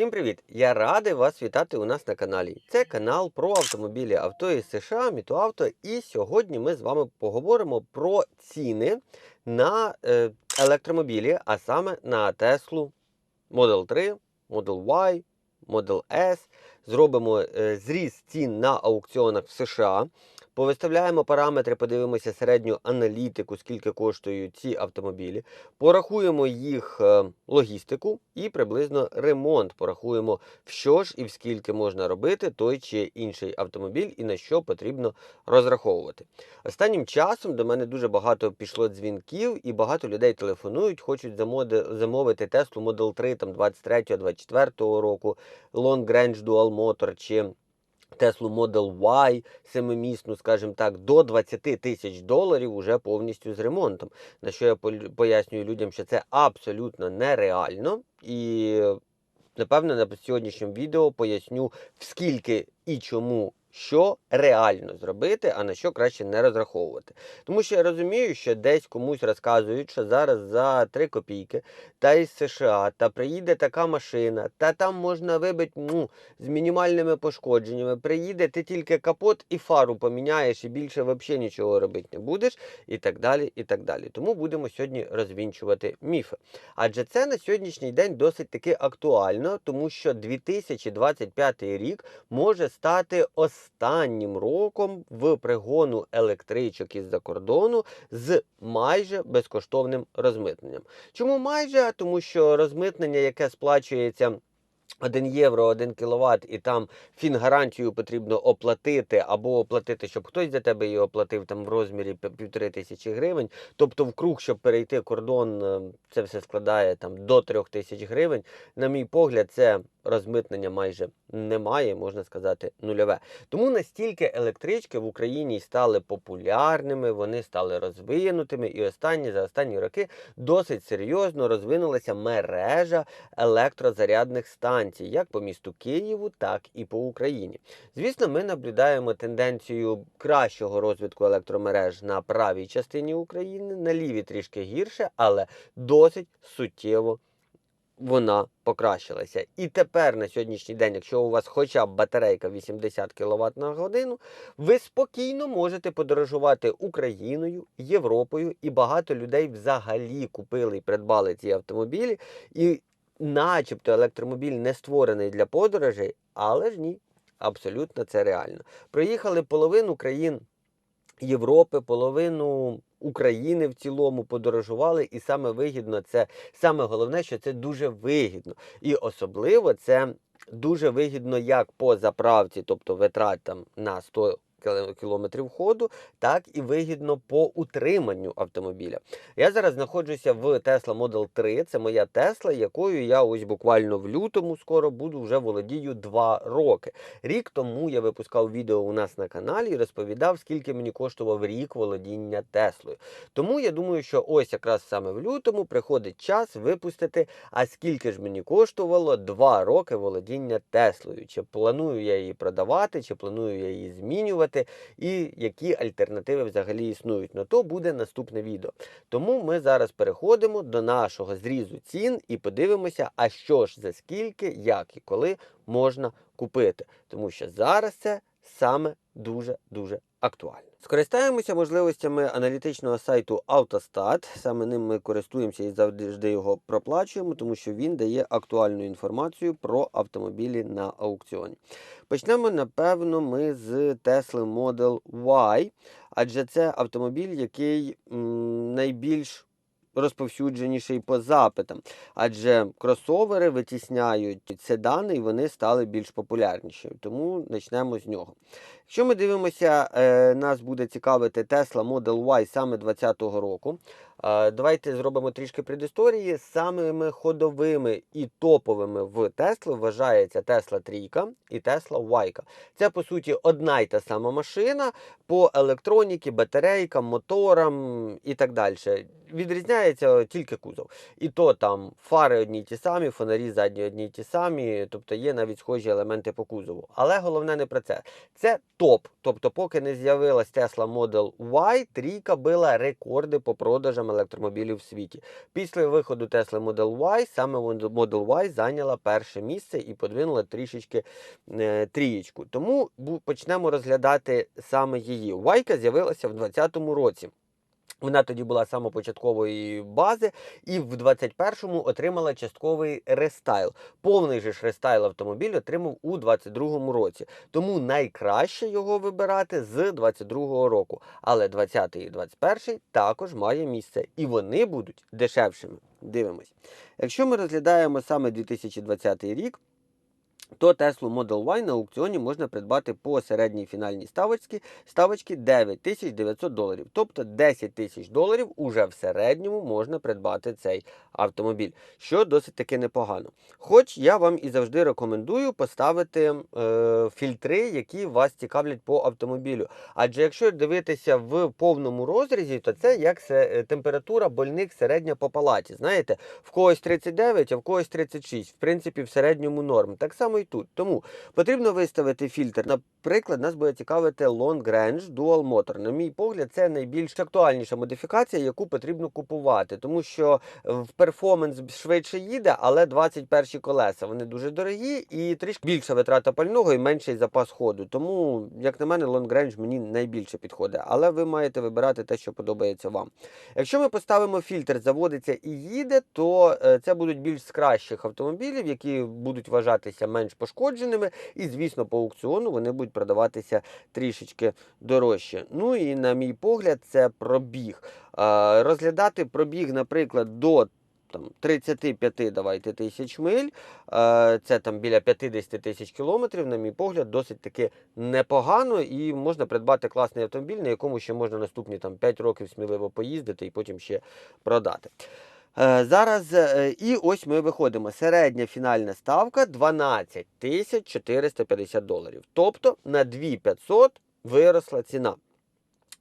Всім привіт! Я радий вас вітати у нас на каналі. Це канал про автомобілі авто із США, Мітуавто. І сьогодні ми з вами поговоримо про ціни на е, електромобілі, а саме на Теслу Model 3, Model Y, Model S. Зробимо е, зріз цін на аукціонах в США. Повиставляємо параметри, подивимося середню аналітику, скільки коштують ці автомобілі. Порахуємо їх е, логістику і приблизно ремонт. Порахуємо, в що ж і в скільки можна робити той чи інший автомобіль і на що потрібно розраховувати. Останнім часом до мене дуже багато пішло дзвінків, і багато людей телефонують, хочуть замовити Tesla Model 3 там 23-24 року, Long Range Dual Motor чи Теслу Model Y семимісну, скажімо так, до 20 тисяч доларів уже повністю з ремонтом. На що я пояснюю людям, що це абсолютно нереально. І напевно на сьогоднішньому відео поясню, скільки і чому. Що реально зробити, а на що краще не розраховувати. Тому що я розумію, що десь комусь розказують, що зараз за 3 копійки та із США, та приїде така машина, та там можна вибити ну, з мінімальними пошкодженнями. Приїде, ти тільки капот і фару поміняєш, і більше взагалі нічого робити не будеш, і так далі. і так далі. Тому будемо сьогодні розвінчувати міфи. Адже це на сьогоднішній день досить таки актуально, тому що 2025 рік може стати останнім роком в пригону електричок із-за кордону з майже безкоштовним розмитненням. Чому майже? Тому що розмитнення, яке сплачується. 1 євро, 1 кіловат, і там фінгарантію потрібно оплатити, або оплатити, щоб хтось за тебе її оплатив там в розмірі пі- півтори тисячі гривень. Тобто, в круг, щоб перейти кордон, е, це все складає там до трьох тисяч гривень. На мій погляд, це розмитнення майже немає, можна сказати, нульове. Тому настільки електрички в Україні стали популярними, вони стали розвинутими, і останні за останні роки досить серйозно розвинулася мережа електрозарядних станцій, як по місту Києву, так і по Україні. Звісно, ми наблюдаємо тенденцію кращого розвитку електромереж на правій частині України, на лівій трішки гірше, але досить суттєво вона покращилася. І тепер на сьогоднішній день, якщо у вас хоча б батарейка 80 кВт на годину, ви спокійно можете подорожувати Україною, Європою, і багато людей взагалі купили і придбали ці автомобілі. І начебто електромобіль не створений для подорожей, але ж ні, абсолютно це реально. Проїхали половину країн Європи, половину України в цілому подорожували, і саме вигідно це саме головне, що це дуже вигідно. І особливо це дуже вигідно як по заправці, тобто витрат там на 100 кіло- кілометрів ходу, так і вигідно по утриманню автомобіля. Я зараз знаходжуся в Tesla Model 3. Це моя Tesla, якою я ось буквально в лютому скоро буду вже володію 2 роки. Рік тому я випускав відео у нас на каналі і розповідав, скільки мені коштував рік володіння Теслою. Тому я думаю, що ось якраз саме в лютому приходить час випустити, а скільки ж мені коштувало 2 роки володіння Теслою. Чи планую я її продавати, чи планую я її змінювати, і які альтернативи взагалі існують. На то буде наступне відео. Тому ми зараз переходимо до нашого зрізу цін і подивимося, а що ж за скільки, як і коли можна купити. Тому що зараз це саме дуже-дуже актуально. Скористаємося можливостями аналітичного сайту Autostat. Саме ним ми користуємося і завжди його проплачуємо, тому що він дає актуальну інформацію про автомобілі на аукціоні. Почнемо, напевно, ми з Tesla Model Y, адже це автомобіль, який м, найбільш розповсюдженіший по запитам, адже кросовери витісняють седани і вони стали більш популярніші. Тому почнемо з нього. Якщо ми дивимося, е, нас буде цікавити Tesla Model Y саме 2020 року. Е, Давайте зробимо трішки предісторії. Самими ходовими і топовими в Tesla вважається Tesla 3 і Tesla Y. Це по суті одна й та сама машина по електроніці, батарейкам, моторам і так далі. Відрізняється тільки кузов. І то там фари одні й ті самі, фонарі задні одні й ті самі, тобто є навіть схожі елементи по кузову. Але головне не про це. Це топ. Тобто, поки не з'явилась Tesla Model Y, трійка била рекорди по продажам електромобілів в світі. Після виходу Tesla Model Y саме Model Y зайняла перше місце і подвинула трішечки е, трієчку. Тому почнемо розглядати саме її. Вайка з'явилася в 2020 році. Вона тоді була самопочаткової бази, і в 21-му отримала частковий рестайл. Повний же ж рестайл автомобіль отримав у 22-му році. Тому найкраще його вибирати з 22-го року. Але 20-й і 21-й також має місце, і вони будуть дешевшими. Дивимось. Якщо ми розглядаємо саме 2020 рік. То Tesla Model Y на аукціоні можна придбати по середній фінальній ставочці, ставочці 9900 доларів. Тобто 10 тисяч доларів уже в середньому можна придбати цей автомобіль, що досить таки непогано. Хоч я вам і завжди рекомендую поставити е, фільтри, які вас цікавлять по автомобілю. Адже якщо дивитися в повному розрізі, то це як е, температура больник середня по палаті. Знаєте, в когось 39, а в когось 36. В принципі, в середньому норм. Так само і тут. Тому потрібно виставити фільтр. Наприклад, нас буде цікавити Long Range Dual Motor. На мій погляд, це найбільш актуальніша модифікація, яку потрібно купувати, тому що е, в перформанс швидше їде, але 21 колеса вони дуже дорогі і трішки більша витрата пального і менший запас ходу. Тому, як на мене, Long Range мені найбільше підходить. Але ви маєте вибирати те, що подобається вам. Якщо ми поставимо фільтр, заводиться і їде, то е, це будуть більш з кращих автомобілів, які будуть вважатися менш пошкодженими, і, звісно, по аукціону вони будуть продаватися трішечки дорожче. Ну і на мій погляд, це пробіг. Розглядати пробіг, наприклад, до там 35 давайте тисяч миль, це там біля 50 тисяч кілометрів, на мій погляд, досить таки непогано, і можна придбати класний автомобіль, на якому ще можна наступні там 5 років сміливо поїздити і потім ще продати. Е, Зараз е, і ось ми виходимо. Середня фінальна ставка 12 тисяч 450 доларів. Тобто на 2500 виросла ціна.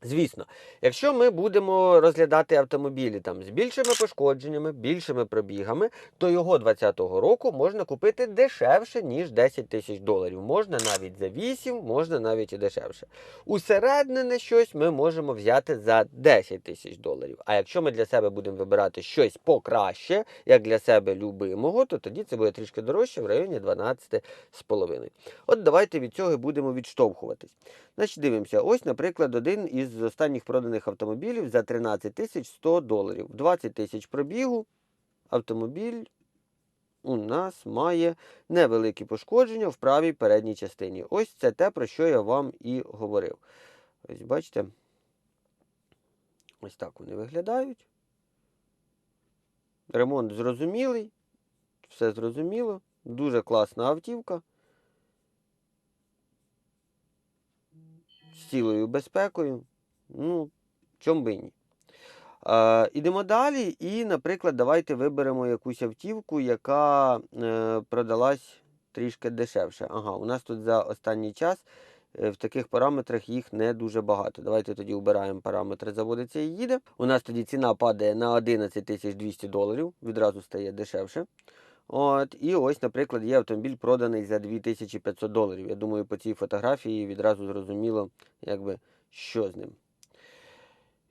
Звісно, якщо ми будемо розглядати автомобілі там з більшими пошкодженнями, більшими пробігами, то його 2020 року можна купити дешевше, ніж 10 тисяч доларів. Можна навіть за 8, можна навіть і дешевше. Усереднене щось ми можемо взяти за 10 тисяч доларів. А якщо ми для себе будемо вибирати щось покраще, як для себе любимого, то тоді це буде трішки дорожче в районі 12,5. От давайте від цього і будемо відштовхуватись. Значить, дивимося. Ось, наприклад, один із останніх проданих автомобілів за 13 тисяч 100 доларів. 20 тисяч пробігу. Автомобіль у нас має невеликі пошкодження в правій передній частині. Ось це те, про що я вам і говорив. Ось бачите. Ось так вони виглядають. Ремонт зрозумілий. Все зрозуміло. Дуже класна автівка. З цілою безпекою. Ну, чом би ні. Е, ідемо далі. І, наприклад, давайте виберемо якусь автівку, яка е, продалась трішки дешевше. Ага, у нас тут за останній час е, в таких параметрах їх не дуже багато. Давайте тоді обираємо параметри заводиться і їде. У нас тоді ціна падає на 11 200 доларів, відразу стає дешевше. От, і ось, наприклад, є автомобіль проданий за 2500 доларів. Я думаю, по цій фотографії відразу зрозуміло, якби, що з ним.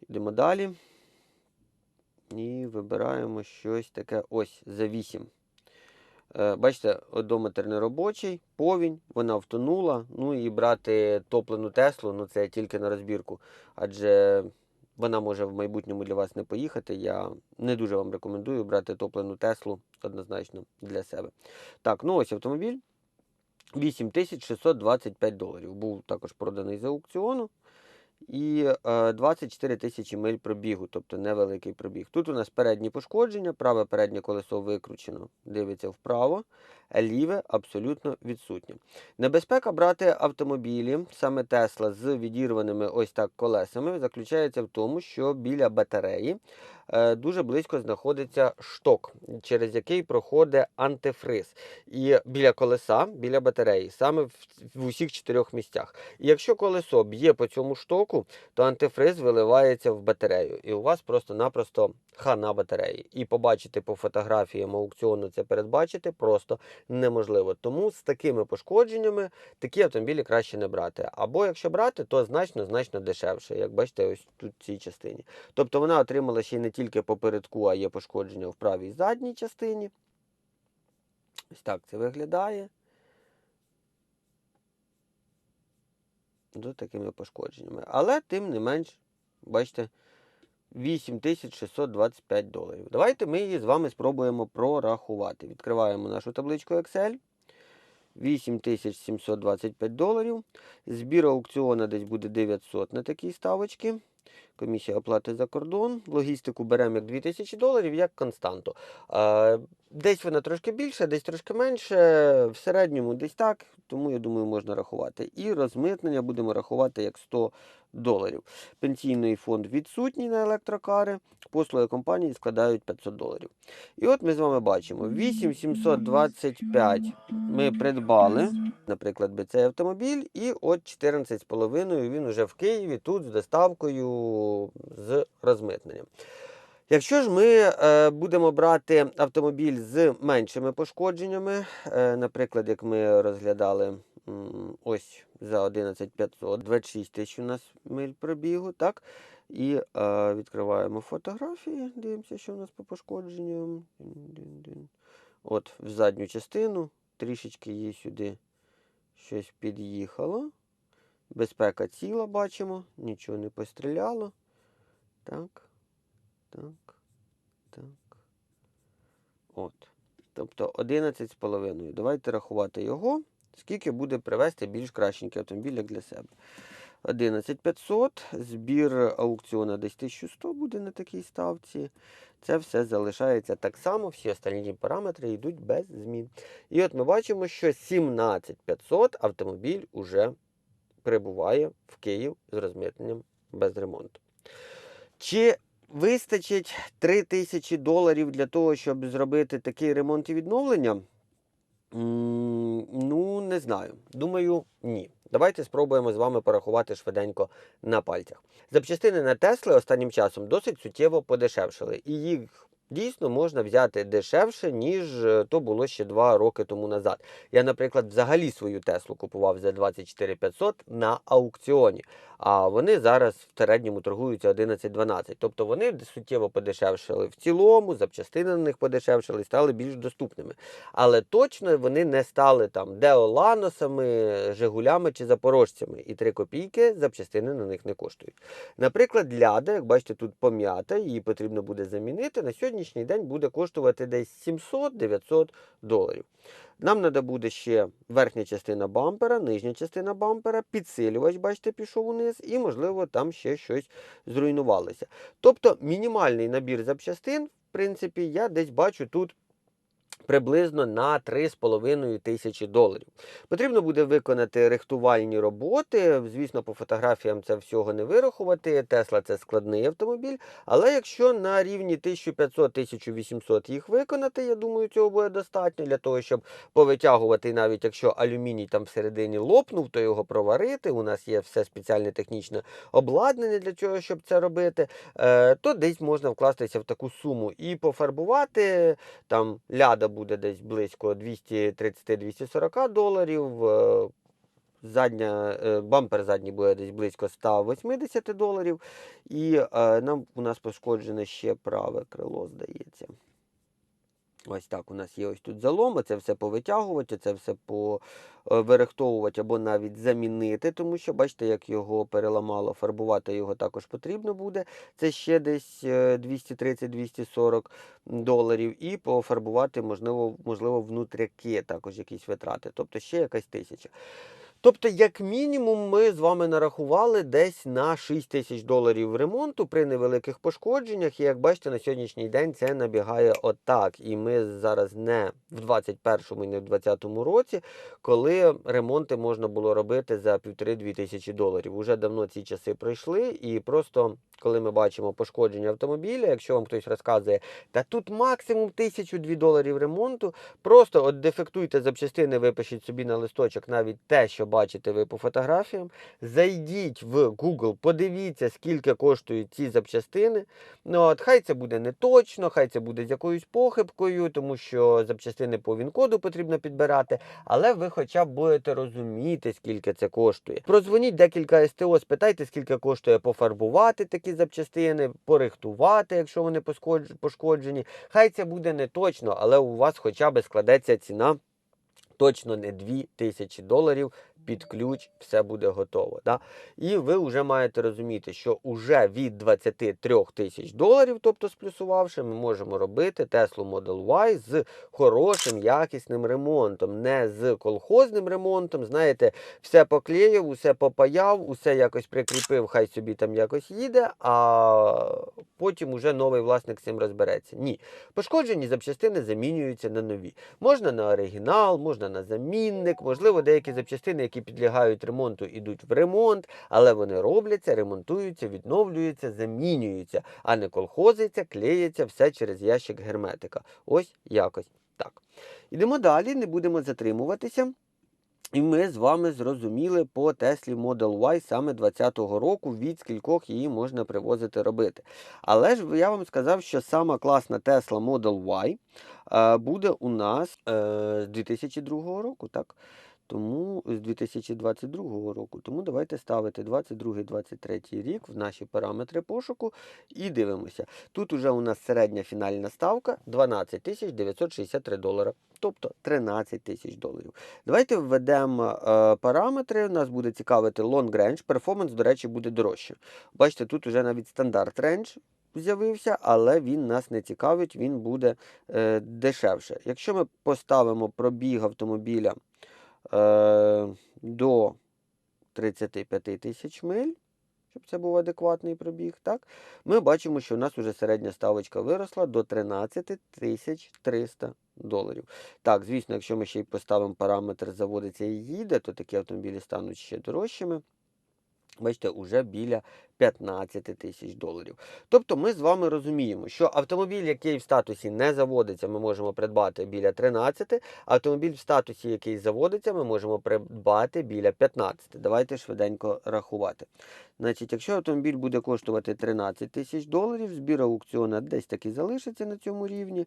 Йдемо далі. І вибираємо щось таке ось за 8. Е, бачите, одометр неробочий, повінь, вона втонула. Ну і брати топлену Теслу, ну це тільки на розбірку. Адже вона може в майбутньому для вас не поїхати. Я не дуже вам рекомендую брати топлену Теслу однозначно для себе. Так, ну ось автомобіль. 8625 доларів. Був також проданий з аукціону. І е, 24 тисячі миль пробігу, тобто невеликий пробіг. Тут у нас передні пошкодження, праве переднє колесо викручено, дивиться вправо, ліве абсолютно відсутнє. Небезпека брати автомобілі, саме Тесла, з відірваними ось так колесами, заключається в тому, що біля батареї е, дуже близько знаходиться шток, через який проходить антифриз. І біля колеса, біля батареї, саме в, усіх чотирьох місцях. І якщо колесо б'є по цьому штоку, то антифриз виливається в батарею. І у вас просто-напросто хана батареї. І побачити по фотографіям аукціону це передбачити просто неможливо. Тому з такими пошкодженнями такі автомобілі краще не брати. Або якщо брати, то значно значно дешевше, як бачите, ось тут в цій частині. Тобто вона отримала ще не тільки попередку, а є пошкодження в правій задній частині. Ось так це виглядає. З такими пошкодженнями. Але тим не менш, бачите, 8625 доларів. Давайте ми її з вами спробуємо прорахувати. Відкриваємо нашу табличку Excel. 8725 доларів. Збір аукціону десь буде 900 на такій ставочці. Комісія оплати за кордон. Логістику беремо як 2000 доларів, як константу. Десь вона трошки більше, десь трошки менше. В середньому десь так, тому я думаю, можна рахувати. І розмитнення будемо рахувати як 100 доларів. Пенсійний фонд відсутній на електрокари, послуги компанії складають 500 доларів. І от ми з вами бачимо: 8725 ми придбали, наприклад, цей автомобіль, і от 14,5 він уже в Києві тут з доставкою з розмитненням. Якщо ж ми е, будемо брати автомобіль з меншими пошкодженнями, е, наприклад, як ми розглядали ось за 11500, 26 тисяч у нас миль пробігу, так? І е, відкриваємо фотографії, дивимося, що у нас по пошкодженням. От в задню частину трішечки їй сюди щось під'їхало. Безпека ціла, бачимо, нічого не постріляло. Так. Так, так. От. Тобто 11,5. Давайте рахувати його. Скільки буде привезти більш кращенький автомобіль як для себе. 11500. Збір аукціону десь 1100 буде на такій ставці. Це все залишається так само, всі остальні параметри йдуть без змін. І от ми бачимо, що 17500 автомобіль уже прибуває в Київ з розмитненням без ремонту. Чи Вистачить 3 тисячі доларів для того, щоб зробити такий ремонт і відновлення? Ну, не знаю. Думаю, ні. Давайте спробуємо з вами порахувати швиденько на пальцях. Запчастини на Тесли останнім часом досить суттєво подешевшили, і їх дійсно можна взяти дешевше, ніж е, то було ще 2 роки тому назад. Я, наприклад, взагалі свою Теслу купував за 24 500 на аукціоні, а вони зараз в середньому торгуються 11-12. Тобто вони суттєво подешевшили в цілому, запчастини на них подешевшили, стали більш доступними. Але точно вони не стали там деоланосами, Жигулями чи запорожцями. І 3 копійки запчастини на них не коштують. Наприклад, ляда, як бачите, тут пом'ята, її потрібно буде замінити. На сьогоднішній день буде коштувати десь 700-900 доларів. Нам треба буде ще верхня частина бампера, нижня частина бампера, підсилювач, бачите, пішов униз, і, можливо, там ще щось зруйнувалося. Тобто мінімальний набір запчастин, в принципі, я десь бачу тут. Приблизно на 3,5 тисячі доларів. Потрібно буде виконати рихтувальні роботи. Звісно, по фотографіям це всього не вирахувати. Тесла це складний автомобіль. Але якщо на рівні 1500-1800 їх виконати, я думаю, цього буде достатньо для того, щоб повитягувати, навіть якщо алюміній там всередині лопнув, то його проварити. У нас є все спеціальне технічне обладнання для цього, щоб це робити. Е, то десь можна вкластися в таку суму і пофарбувати. Там ляда буде десь близько 230-240 доларів. е, Задня, е, бампер задній буде десь близько 180 доларів. І е, нам у нас пошкоджене ще праве крило, здається. Ось так у нас є ось тут заломи, це все повитягувати, це все повирихтовувати або навіть замінити, тому що бачите, як його переламало, фарбувати його також потрібно буде. Це ще десь е, 230-240 доларів. І пофарбувати, можливо, можливо, внутряки також якісь витрати, тобто ще якась тисяча. Тобто, як мінімум, ми з вами нарахували десь на 6 тисяч доларів ремонту при невеликих пошкодженнях. І як бачите, на сьогоднішній день це набігає отак. І ми зараз не в 21-му і не в 20-му році, коли ремонти можна було робити за 1,5-2 тисячі доларів. Уже давно ці часи пройшли, і просто коли ми бачимо пошкодження автомобіля, якщо вам хтось розказує, та тут максимум 1000-2 доларів ремонту, просто от дефектуйте запчастини, випишіть собі на листочок навіть те, що бачите ви по фотографіям. Зайдіть в Google, подивіться, скільки коштують ці запчастини. Ну, от, хай це буде не точно, хай це буде з якоюсь похибкою, тому що запчастини по він-коду потрібно підбирати, але ви хоча б будете розуміти, скільки це коштує. Прозвоніть декілька СТО, спитайте, скільки коштує пофарбувати такі запчастини, порихтувати, якщо вони пошкоджені. Хай це буде не точно, але у вас хоча б складеться ціна точно не 2000 доларів під ключ, все буде готово. Да? І ви вже маєте розуміти, що уже від 23 тисяч доларів, тобто сплюсувавши, ми можемо робити Tesla Model Y з хорошим, якісним ремонтом, не з колхозним ремонтом. Знаєте, все поклеїв, усе попаяв, усе якось прикріпив, хай собі там якось їде, а потім уже новий власник з цим розбереться. Ні. Пошкоджені запчастини замінюються на нові. Можна на оригінал, можна на замінник, можливо, деякі запчастини, які підлягають ремонту, йдуть в ремонт, але вони робляться, ремонтуються, відновлюються, замінюються, а не колхозиться, клеїться все через ящик герметика. Ось якось так. Ідемо далі, не будемо затримуватися. І ми з вами зрозуміли по Теслі Model Y саме 2020 року, від скількох її можна привозити робити. Але ж я вам сказав, що сама класна Tesla Model Y е, буде у нас е, з 2002 року, так? Тому з 2022 року. Тому давайте ставити 22-23 рік в наші параметри пошуку і дивимося. Тут уже у нас середня фінальна ставка 12 963 долара, тобто 13 тисяч доларів. Давайте введемо е, параметри. Нас буде цікавити long range. Перформанс, до речі, буде дорожче. Бачите, тут уже навіть стандарт range з'явився, але він нас не цікавить, він буде е, дешевше. Якщо ми поставимо пробіг автомобіля до 35 тисяч миль, щоб це був адекватний пробіг, так, ми бачимо, що у нас вже середня ставочка виросла до 13 тисяч 300 доларів. Так, звісно, якщо ми ще й поставимо параметр заводиться і їде, то такі автомобілі стануть ще дорожчими. Бачите, уже біля 15 тисяч доларів. Тобто ми з вами розуміємо, що автомобіль, який в статусі не заводиться, ми можемо придбати біля 13, автомобіль в статусі, який заводиться, ми можемо придбати біля 15. Давайте швиденько рахувати. Значить, якщо автомобіль буде коштувати 13 тисяч доларів, збір аукціону десь таки залишиться на цьому рівні.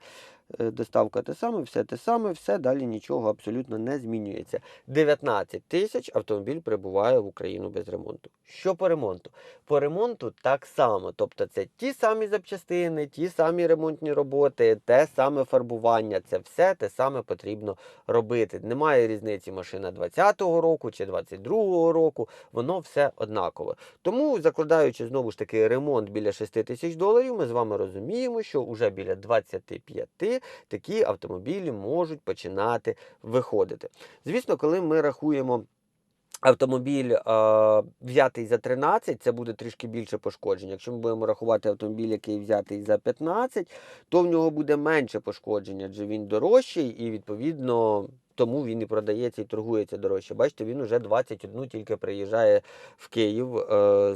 Е, Доставка те саме, все те саме, все далі нічого абсолютно не змінюється. 19 тисяч автомобіль прибуває в Україну без ремонту. Що по ремонту? По ремонту так само. Тобто це ті самі запчастини, ті самі ремонтні роботи, те саме фарбування. Це все те саме потрібно робити. Немає різниці машина 20-го року чи 22-го року, воно все однакове. Тому, закладаючи знову ж таки ремонт біля 6 тисяч доларів, ми з вами розуміємо, що вже біля 25 такі автомобілі можуть починати виходити. Звісно, коли ми рахуємо. Автомобіль е, взятий за 13, це буде трішки більше пошкоджень. Якщо ми будемо рахувати автомобіль, який взятий за 15, то в нього буде менше пошкоджень, адже він дорожчий і відповідно тому він і продається і торгується дорожче. Бачите, він уже 21 тільки приїжджає в Київ е,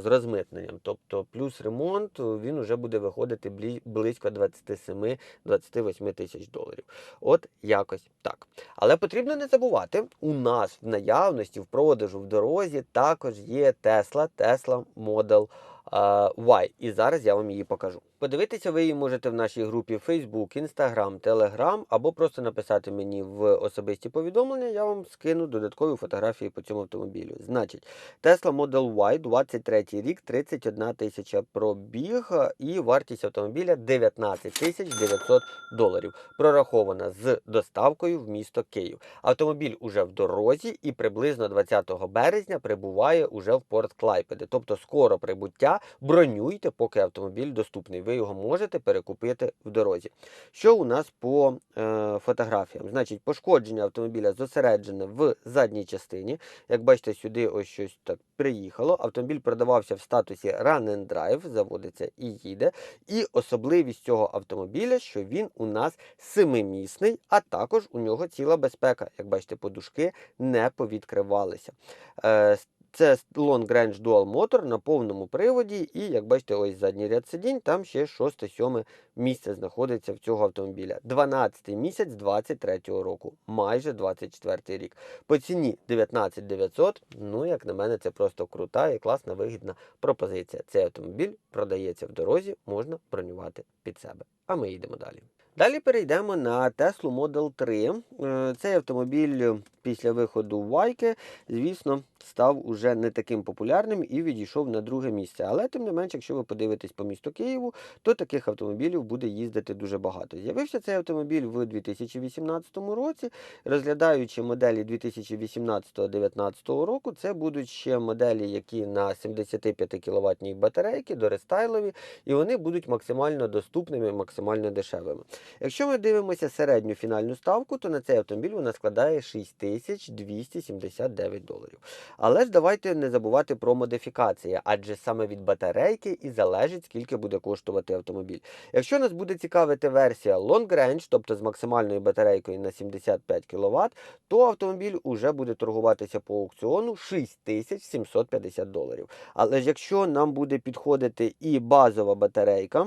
з розмитненням. Тобто плюс ремонт він вже буде виходити близько 27-28 тисяч доларів. От якось так. Але потрібно не забувати, у нас в наявності, в продажу, в дорозі також є Tesla, Tesla Model е, Y. І зараз я вам її покажу. Подивитися ви її можете в нашій групі Facebook, Instagram, Telegram, або просто написати мені в особисті повідомлення, я вам скину додаткові фотографії по цьому автомобілю. Значить, Tesla Model Y, 23 рік, 31 тисяча пробіг і вартість автомобіля 19 тисяч 900 доларів. Прорахована з доставкою в місто Київ. Автомобіль уже в дорозі і приблизно 20 березня прибуває уже в порт Клайпеди. Тобто скоро прибуття, бронюйте, поки автомобіль доступний. Ви його можете перекупити в дорозі. Що у нас по е, фотографіям? Значить, пошкодження автомобіля зосереджене в задній частині. Як бачите, сюди ось щось так приїхало. Автомобіль продавався в статусі Run and Drive, заводиться і їде. І особливість цього автомобіля, що він у нас семимісний, а також у нього ціла безпека. Як бачите, подушки не повідкривалися. Е, Це Long Range Dual Motor на повному приводі, і як бачите, ось задній ряд сидінь, там ще 6-7 місце знаходиться в цього автомобіля. 12 місяць 23-го року, майже 24 рік. По ціні 19 900, ну, як на мене, це просто крута і класна вигідна пропозиція. Цей автомобіль продається в дорозі, можна бронювати під себе. А ми їдемо далі. Далі перейдемо на Tesla Model 3. Е, Цей автомобіль після виходу Вайки, звісно, став уже не таким популярним і відійшов на друге місце. Але тим не менш, якщо ви подивитесь по місту Києву, то таких автомобілів буде їздити дуже багато. З'явився цей автомобіль в 2018 році. Розглядаючи моделі 2018-2019 року, це будуть ще моделі, які на 75 кВт батарейки, дорестайлові, і вони будуть максимально доступними, максимально дешевими. Якщо ми дивимося середню фінальну ставку, то на цей автомобіль вона складає 6279 доларів. Але ж давайте не забувати про модифікації, адже саме від батарейки і залежить, скільки буде коштувати автомобіль. Якщо нас буде цікавити версія Long Range, тобто з максимальною батарейкою на 75 кВт, то автомобіль уже буде торгуватися по аукціону 6750 доларів. Але ж якщо нам буде підходити і базова батарейка,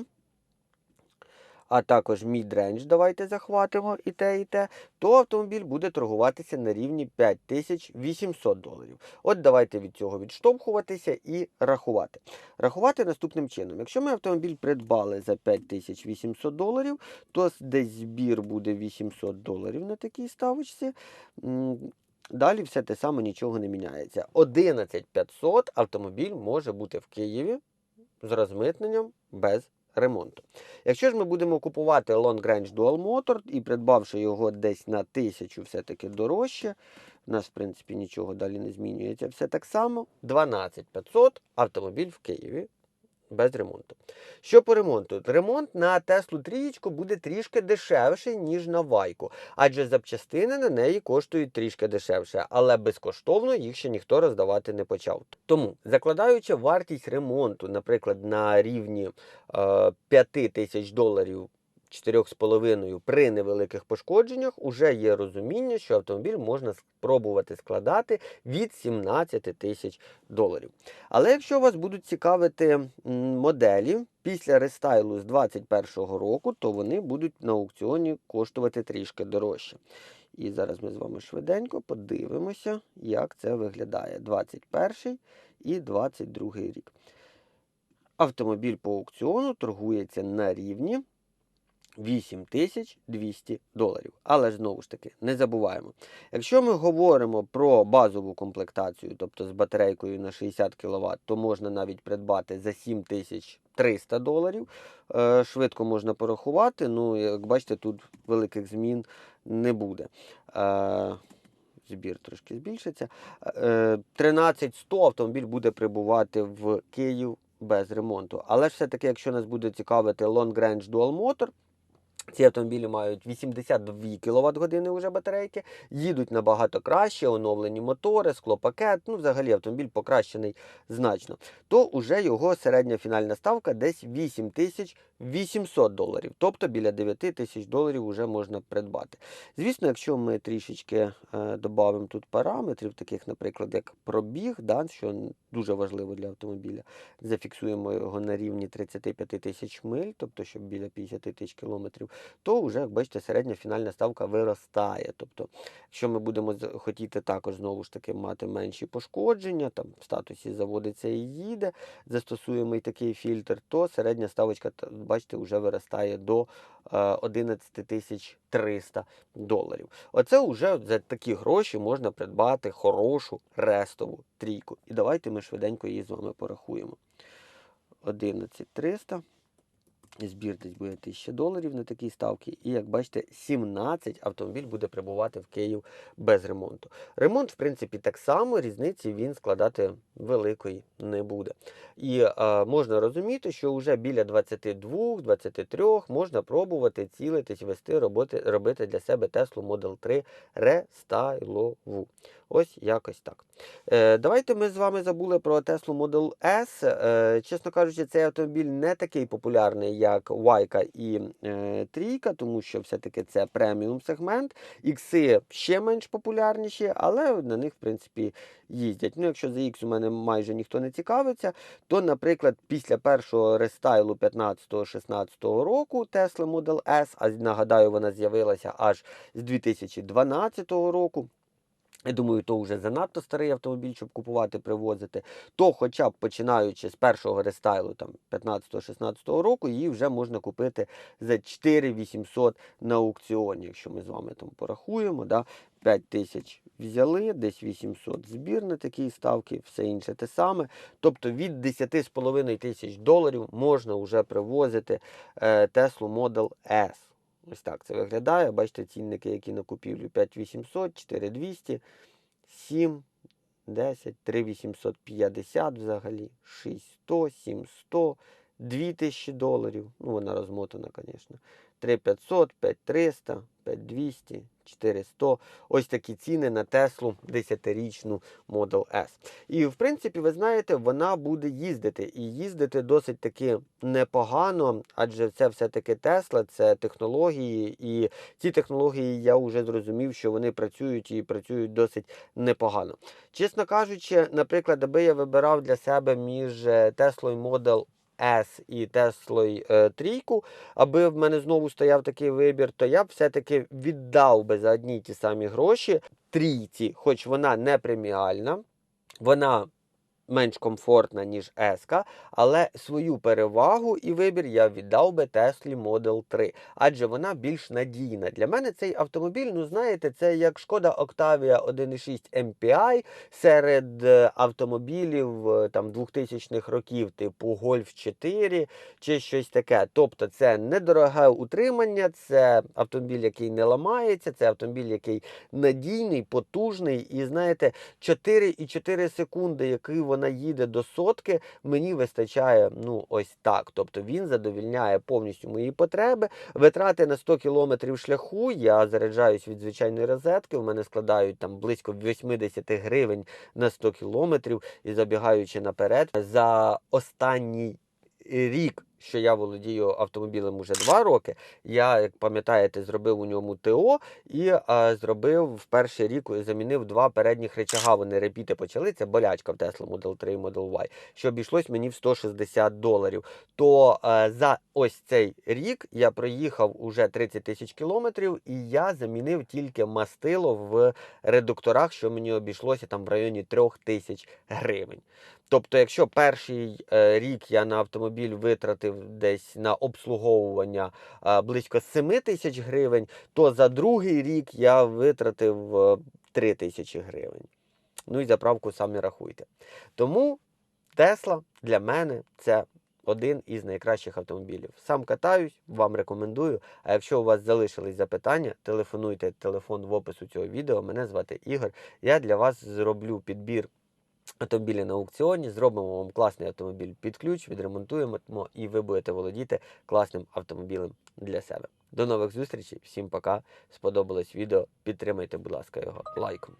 а також mid-range давайте захватимо і те, і те, то автомобіль буде торгуватися на рівні 5800 доларів. От давайте від цього відштовхуватися і рахувати. Рахувати наступним чином. Якщо ми автомобіль придбали за 5800 доларів, то десь збір буде 800 доларів на такій ставочці. Далі все те саме нічого не міняється. 11500 автомобіль може бути в Києві з розмитненням без ремонту. Якщо ж ми будемо купувати Long Range Dual Motor і придбавши його десь на тисячу все-таки дорожче, у нас, в принципі, нічого далі не змінюється. Все так само. 12500 автомобіль в Києві без ремонту. Що по ремонту? Ремонт на Теслу трієчку буде трішки дешевший, ніж на Вайку, адже запчастини на неї коштують трішки дешевше, але безкоштовно їх ще ніхто роздавати не почав. Тому, закладаючи вартість ремонту, наприклад, на рівні е, 5 тисяч доларів 4,5 при невеликих пошкодженнях, уже є розуміння, що автомобіль можна спробувати складати від 17 тисяч доларів. Але якщо вас будуть цікавити моделі після рестайлу з 2021 року, то вони будуть на аукціоні коштувати трішки дорожче. І зараз ми з вами швиденько подивимося, як це виглядає 21 і 22 рік. Автомобіль по аукціону торгується на рівні 8200 доларів. Але знову ж таки, не забуваємо. Якщо ми говоримо про базову комплектацію, тобто з батарейкою на 60 кВт, то можна навіть придбати за 7300 доларів. Е, Швидко можна порахувати. Ну, як бачите, тут великих змін не буде. Е, Збір трошки збільшиться. Е, 13100 автомобіль буде прибувати в Київ без ремонту. Але все-таки, якщо нас буде цікавити Long Range Dual Motor, ці автомобілі мають 82 кВт години вже батарейки, їдуть набагато краще, оновлені мотори, склопакет, ну взагалі автомобіль покращений значно. То вже його середня фінальна ставка десь 8800 доларів, тобто біля 9 тисяч доларів вже можна придбати. Звісно, якщо ми трішечки е, додамо тут параметрів, таких, наприклад, як пробіг, да, що дуже важливо для автомобіля, зафіксуємо його на рівні 35 тисяч миль, тобто щоб біля 50 тисяч кілометрів, то вже, як бачите, середня фінальна ставка виростає. Тобто, якщо ми будемо хотіти також знову ж таки мати менші пошкодження, там в статусі заводиться і їде, застосуємо і такий фільтр, то середня ставочка, бачите, вже виростає до е, 11 тисяч 300 доларів. Оце вже за такі гроші можна придбати хорошу рестову трійку. І давайте ми швиденько її з вами порахуємо. 11 300. Збір десь буде 1000 доларів на такій ставці. І як бачите, 17 автомобіль буде прибувати в Київ без ремонту. Ремонт, в принципі, так само, різниці він складати великої не буде. І е, можна розуміти, що вже біля 22-23 можна пробувати цілитись, вести роботи, робити для себе Tesla Model 3 рестайлову. Ось якось так. Е, давайте ми з вами забули про Tesla Model S. Е, чесно кажучи, цей автомобіль не такий популярний, як Вайка і е, тому що все-таки це преміум сегмент. Ікси ще менш популярніші, але на них, в принципі, їздять. Ну, якщо за X у мене майже ніхто не цікавиться, то, наприклад, після першого рестайлу 15-16 року Tesla Model S, а нагадаю, вона з'явилася аж з 2012 року. Я думаю, то вже занадто старий автомобіль, щоб купувати, привозити. То, хоча б починаючи з першого рестайлу там 15-16 року, її вже можна купити за 4800 на аукціоні. Якщо ми з вами там порахуємо, да, 5 тисяч взяли, десь 800 збір на такі ставки, все інше те саме. Тобто від 10,5 тисяч доларів можна вже привозити е, Tesla Model S. Ось так це виглядає. Бачите, цінники, які на купівлю 5800, 4200, 7, 10, 3850 взагалі, 6100, 700, 2000 доларів. Ну, вона розмотана, звісно. 3500, 5300, 5200, 400. Ось такі ціни на Теслу 10-річну Model S. І, в принципі, ви знаєте, вона буде їздити. І їздити досить таки непогано, адже це все-таки Тесла, це технології. І ці технології я вже зрозумів, що вони працюють і працюють досить непогано. Чесно кажучи, наприклад, аби я вибирав для себе між е, Теслою Model S і Теслою трійку, аби в мене знову стояв такий вибір, то я б все-таки віддав би за одні ті самі гроші трійці, хоч вона не преміальна, вона менш комфортна, ніж S, але свою перевагу і вибір я віддав би Теслі Model 3, адже вона більш надійна. Для мене цей автомобіль, ну знаєте, це як шкода Octavia 1.6 MPI серед е, автомобілів е, там 2000-х років, типу Golf 4 чи щось таке. Тобто це недороге утримання, це автомобіль, який не ламається, це автомобіль, який надійний, потужний. І знаєте, 4,4 секунди, який вона їде до сотки, мені вистачає ну ось так. Тобто він задовільняє повністю мої потреби. Витрати на 100 км шляху я заряджаюсь від звичайної розетки. У мене складають там близько 80 гривень на 100 км. І забігаючи наперед, за останній рік. Що я володію автомобілем уже два роки. Я, як пам'ятаєте, зробив у ньому ТО і а, зробив в перший рік замінив два передніх речага. Вони репіти почали. Це болячка в Tesla Model 3 і Model Y, що обійшлось мені в 160 доларів. То а, за ось цей рік я проїхав уже 30 тисяч кілометрів, і я замінив тільки мастило в редукторах, що мені обійшлося там в районі 3 тисяч гривень. Тобто, якщо перший е, рік я на автомобіль витратив десь на обслуговування е, близько 7 тисяч гривень, то за другий рік я витратив е, 3 тисячі гривень. Ну і заправку самі рахуйте. Тому Тесла для мене це один із найкращих автомобілів. Сам катаюсь, вам рекомендую. А якщо у вас залишились запитання, телефонуйте телефон в опису цього відео. Мене звати Ігор. Я для вас зроблю підбір автомобілі на аукціоні, зробимо вам класний автомобіль під ключ, відремонтуємо і ви будете володіти класним автомобілем для себе. До нових зустрічей, всім пока. Сподобалось відео. Підтримайте, будь ласка, його лайком.